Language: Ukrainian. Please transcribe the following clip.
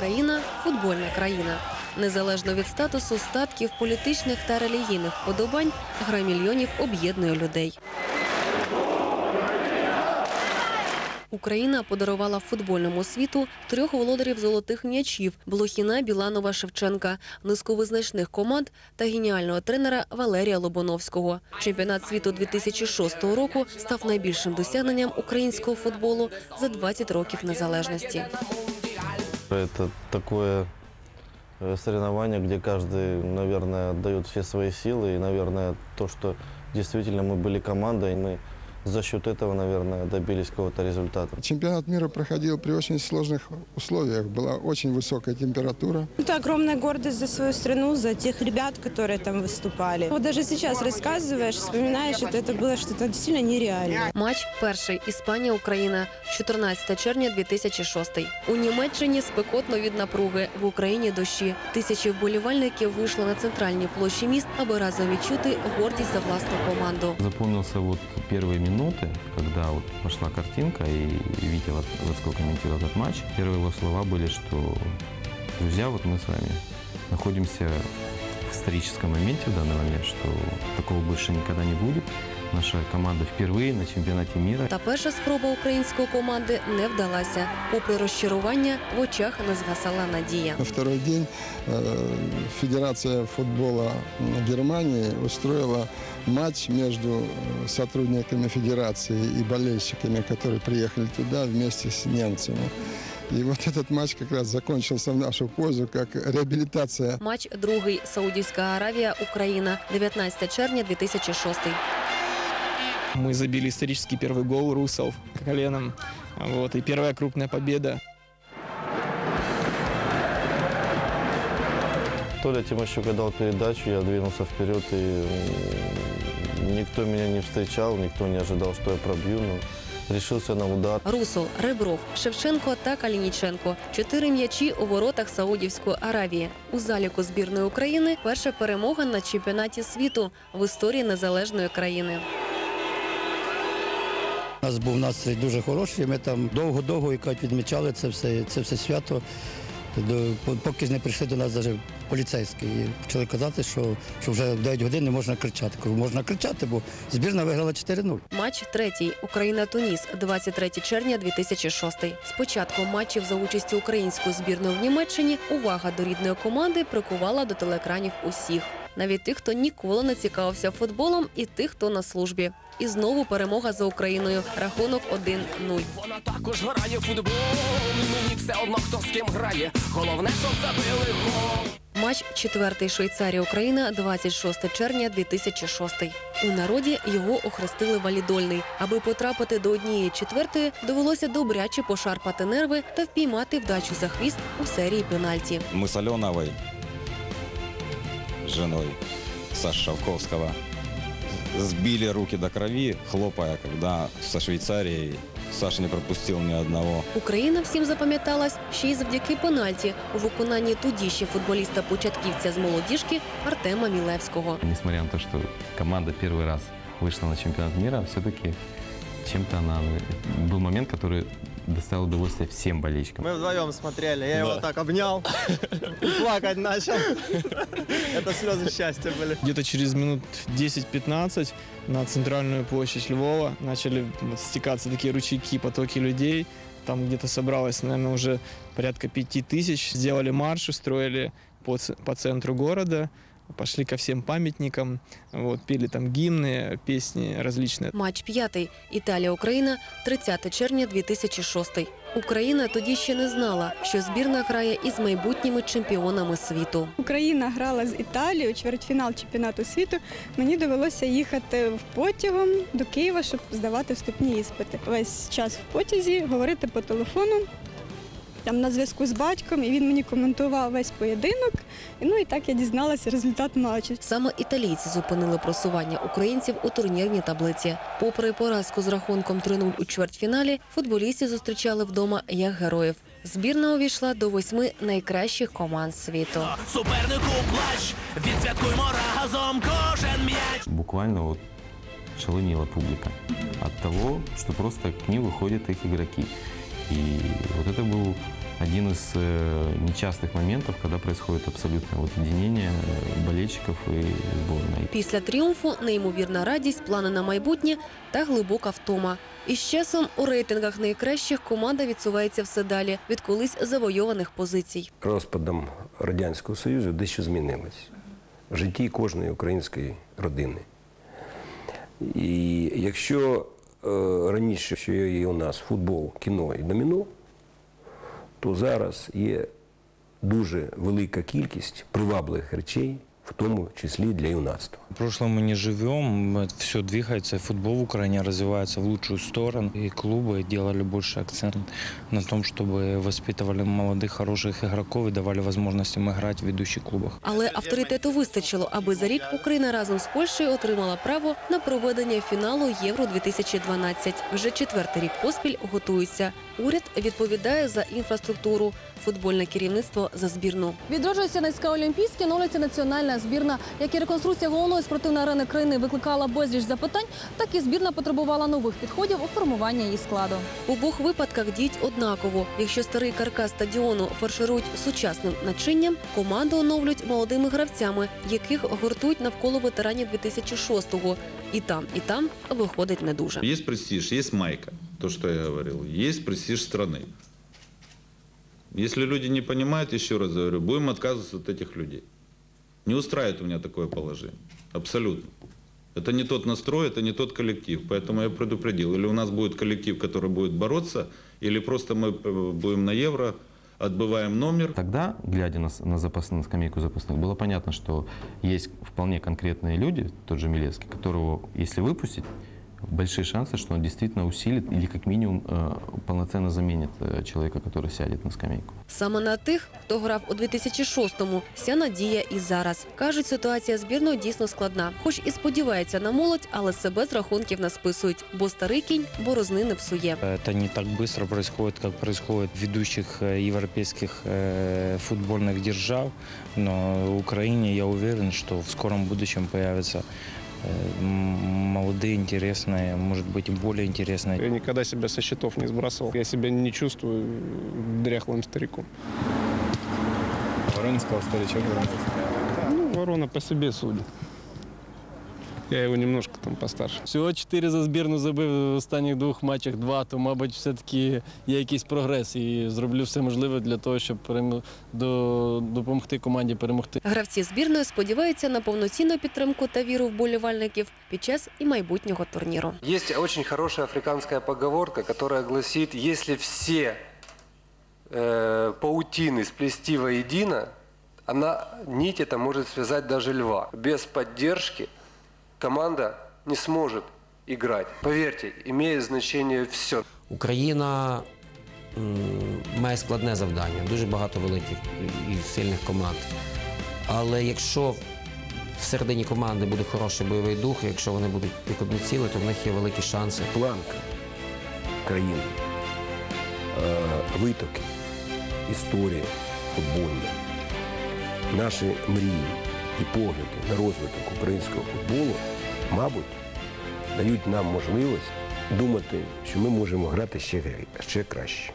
Україна футбольна країна. Незалежно від статусу, статків, політичних та релігійних вподобань, гра мільйонів об'єднує людей. Україна подарувала футбольному світу трьох володарів золотих м'ячів Блохіна, Біланова, Шевченка, низку команд та геніального тренера Валерія Лобоновського. Чемпіонат світу 2006 року став найбільшим досягненням українського футболу за 20 років незалежності. Это такое э, соревнование, где каждый, наверное, отдает все свои силы. И, наверное, то, что действительно мы были командой, мы за счет этого, наверное, добились какого-то результата. Чемпионат мира проходил при очень сложных условиях. Была очень высокая температура. Это огромная гордость за свою страну, за тех ребят, которые там выступали. Вот даже сейчас рассказываешь, вспоминаешь, это, это было что-то действительно нереальное. Матч перший Іспанія Україна 14 червня 2006. У Німеччині спекотно від напруги в Україні дощі. Тисячі вболівальників вийшли на центральні площі міст, аби разом відчути гордість за власну команду. Запомнился вот первые минуты, когда вот пошла картинка, и Витя Лацко комментировал этот матч. Первые его слова были, что «Друзья, вот мы с вами находимся в историческом моменте в данный момент, что такого больше никогда не будет. Наша команда впервые на чемпионате мира. Та перша спроба української команди не вдалася. Попри розчарування, в очах не згасала надія. На второй день э, Федерация футбола Германии устроила матч между э, сотрудниками Федерации и болельщиками, которые приехали туда вместе с немцами. И вот этот матч как раз закончился в нашу пользу, как реабилитация Матч другий Саудівська Аравія Україна 19 червня 2006. Мы забили исторический первый гол русов коленом. Вот, и первая крупная победа. Толя Тимощук дал передачу, я двинулся вперед, и никто меня не встречал, никто не ожидал, что я пробью, но решился на удар. Русол, Ребров, Шевченко та Калініченко. Чотири м'ячі у воротах Саудівської Аравії. У заліку збірної України перша перемога на чемпіонаті світу в історії незалежної країни. Нас був настрій дуже хороший. Ми там довго-довго відмічали це все, це все свято. По- Поки не прийшли до нас навіть поліцейські і почали казати, що, що вже в 9 годин не можна кричати. Кажу, можна кричати, бо збірна виграла 4-0. Матч третій Україна-Туніс, 23 червня 2006. З початком матчів за участю української збірної в Німеччині увага до рідної команди прикувала до телеекранів усіх. Навіть тих, хто ніколи не цікавився футболом, і тих, хто на службі. І знову перемога за Україною. Рахунок 1-0. Вона також грає в футбол. Мені все одно хто з ким грає. Головне, щоб забили гол. Матч четвертий Швейцарія Україна 26 червня 2006. У народі його охрестили валідольний. Аби потрапити до однієї четвертої, довелося добряче пошарпати нерви та впіймати вдачу за хвіст у серії пенальті. Мы с Аленовой, женой Саши Шавковского, сбили руки до крови, хлопая, когда со Швейцарией Саша не пропустил ни одного. Україна всім запам'яталась ще й завдяки пенальті у виконанні тоді ще футболіста-початківця з молодіжки Артема Мілевського. Несмотря на то, что команда первый раз вышла на чемпионат мира, все-таки чем-то она... Был момент, который Доставил удовольствие всем болельщикам. Мы вдвоем смотрели, я его так обнял и плакать начал. Это слезы счастья были. Где-то через минут 10-15 на центральную площадь Львова начали стекаться такие ручейки, потоки людей. Там где-то собралось, наверное, уже порядка пяти тысяч. Сделали марш, устроили по, по центру города. Пошли ко всем памятникам, вот, пели там гимны, песни различные. Матч п'ятий Італія-Україна 30 червня 2006. Україна тоді ще не знала, що збірна грає із майбутніми чемпіонами світу. Україна грала з Італією, чвертьфінал чемпіонату світу. Мені довелося їхати в потягом до Києва, щоб здавати вступні іспити. Весь час в потязі говорити по телефону. Там на зв'язку з батьком, і він мені коментував весь поєдинок. Ну і так я дізналася результат матчу. Саме італійці зупинили просування українців у турнірній таблиці. Попри поразку з рахунком 3-0 у чвертьфіналі, футболістів зустрічали вдома як героїв. Збірна увійшла до восьми найкращих команд світу. Супернику плач. Відсвяткуймо разом кожен м'яч. Буквально вот шалунила публика от того, что просто к ним выходят их игроки. И вот это был один из э, нечастых моментов, когда происходит абсолютное вот единение э, болельщиков и сборной. Після тріумфу неймовірна радість, плани на майбутнє та глибока втома. І з часом у рейтингах найкращих команда відсувається все далі від колись завойованих позицій. розпадом Радянського Союзу дещо змінилось в житті кожної української родини. І якщо е, раніше, що є і у нас футбол, кіно і доміно, то зараз є дуже велика кількість привабливих речей, в тому числі для юнацтва. В прошлом мы не живем, все двигается, футбол в Украине развивается в лучшую сторону. И клубы делали больше акцент на том, чтобы воспитывали молодых, хороших игроков и давали возможность им играть в ведущих клубах. Але авторитету вистачило, аби за рік Україна разом з Польщею отримала право на проведення фіналу Євро 2012 Вже четвертий рік поспіль готуються. Уряд відповідає за інфраструктуру, футбольне керівництво за збірну. Відроджується низька олімпійська, новиться національна збірна. Як і реконструкція головної спортивної арени країни викликала безліч запитань, так і збірна потребувала нових підходів у формуванні її складу. В обох випадках діють однаково. Якщо старий каркас стадіону фарширують сучасним начинням, команду оновлюють молодими гравцями, яких гуртують навколо ветеранів 2006-го. І там, і там виходить не дуже. Есть престиж, есть майка, то, что я говорил. Есть престиж страны. Если люди не понимают, еще раз говорю, будем отказываться от этих людей. Не устраивает у меня такое положение. Абсолютно. Это не тот настрой, это не тот коллектив. Поэтому я предупредил. Или у нас будет коллектив, который будет бороться, или просто мы э, будем на евро, отбываем номер. Тогда, глядя на, на, запас- на скамейку запасных, было понятно, что есть вполне конкретные люди, тот же Милецкий, которого, если выпустить, большие шансы, что он действительно усилит или как минимум э, полноценно заменит э, человека, который сядет на скамейку. Саме на тих, хто грав у 2006-му, вся надія і зараз. Кажуть, ситуація збірної дійсно складна. Хоч і сподівається на молодь, але себе з рахунків не списують, бо старий кінь борозни не псує. Это не так быстро происходит, как происходит в ведущих э, европейских э, футбольных держав. Но в Украине я уверен, что в скором будущем появятся э, м- молодые, интересные, может быть, более интересные Я никогда себя со счетов не сбрасывал. Я себя не чувствую дряхлым стариком. Воронского старичок. Ну, ворона по себе судит. Я его немножко там постарше. Всього 4 за збірну забив в останніх двох матчах, два, то, мабуть, все-таки є якийсь прогрес. І зроблю все можливе для того, щоб перем- до- допомогти команді перемогти. Гравці збірної сподіваються на повноцінну підтримку та віру вболівальників під час і майбутнього турніру. Есть очень хорошая африканская поговорка, которая гласит, если все э, паутины сплести воедино, она, нить это может связать даже льва. Без поддержки команда не сможет играть. Поверьте, имеет значение все. Україна м, має складне завдання, дуже багато великих і сильних команд. Але якщо всередині команди буде хороший бойовий дух, якщо вони будуть як одне ціле, то в них є великі шанси. Планка країни, е, витоки, історія футбольна, наші мрії і погляди на розвиток українського футболу, мабуть, дають нам можливість думати, що ми можемо грати ще, ще краще.